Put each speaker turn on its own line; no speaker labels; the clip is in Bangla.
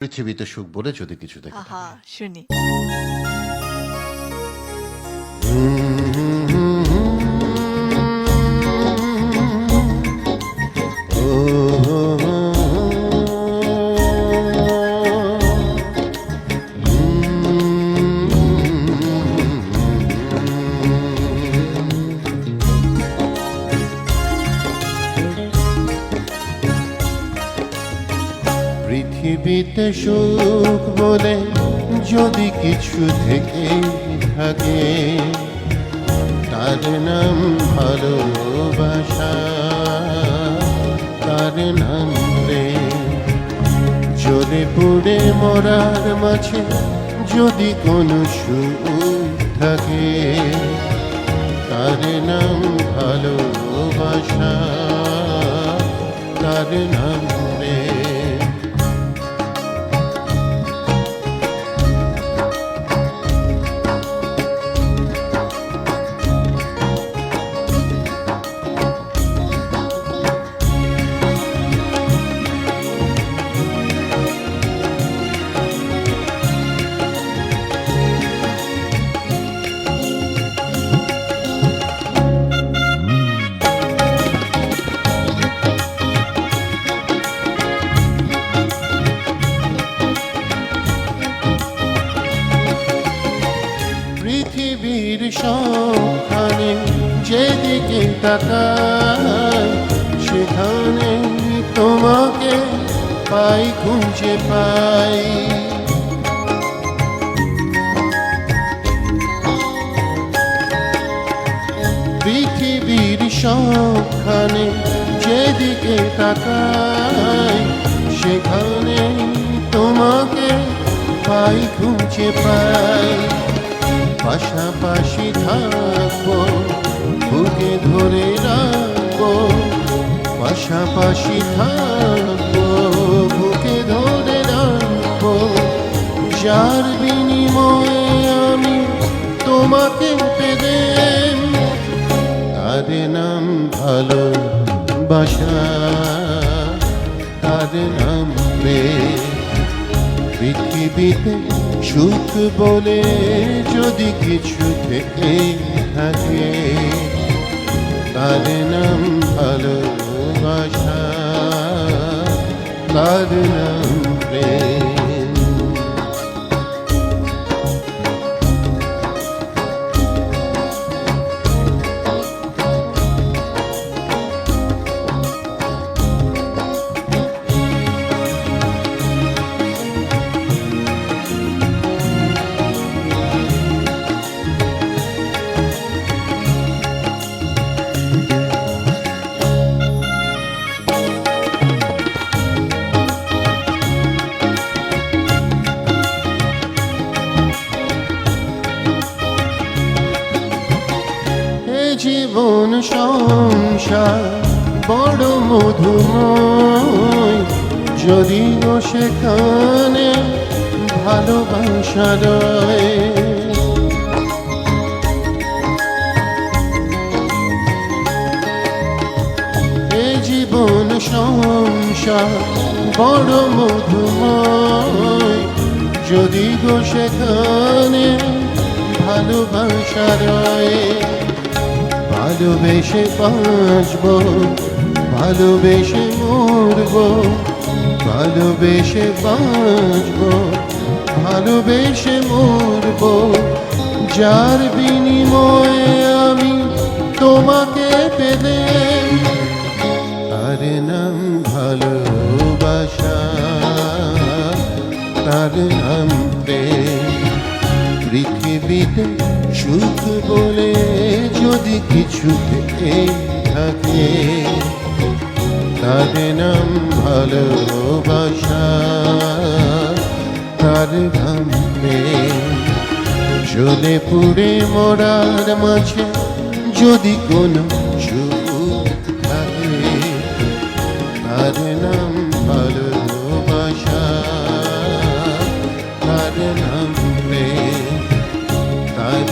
পৃথিবীতে সুখ বলে যদি কিছু দেখে
আহা শুনি।
পৃথিবীতে সুখ বলে যদি কিছু থেকে থাকে, তার নাম ভালোবাসা, তার নাম প্রেম। জ্বলে পুড়ে মরার মাঝে যদি কোনো সুখ থাকে, তার নাম ভালোবাসা, তার নাম যেদিকে তাকাই, সেখানে তোমাকে পাই, খুঁজে পাই। পৃথিবীর সবখানে যেদিকে তাকাই, সেখানে তোমাকে পাই, খুঁজে পাই। পাশাপাশি থাকব বুকে ধরে রাখব, পাশাপাশি থাকব, বুকে ধরে রাখব। যার বিনিময়ে আমি তোমাকে পেলে তার নাম ভালো বাসা তার নাম পৃথিবীতে সুখ বলে যদি কিছু থেকে থাকে। তার নাম ভালোবাসা তার নাম জীবন সংসার, বড় মধুময়। যদিও সেখানে ভালোবাসা রয়। জীবন সংসার, বড় মধুময়। যদি গো সেখানে ভালোবাসা রয়। ভালোবেসে বাঁচব, ভালোবেসে মরব, ভালোবেসে বাঁচব, ভালোবেসে মরব। যার বিনিময়ে আমি তোমাকে পেলে, তার নাম ভালোবাসা, তার নাম পৃথিবীতে সুখ বলে যদি কিছু থেকে থাকে তার নাম ভালোবাসা, তার প্রেম জ্বলে পুড়ে মরার মাঝে যদি কোনো সুখ থাকে, তার নাম ভালোবাসা, তার নাম তার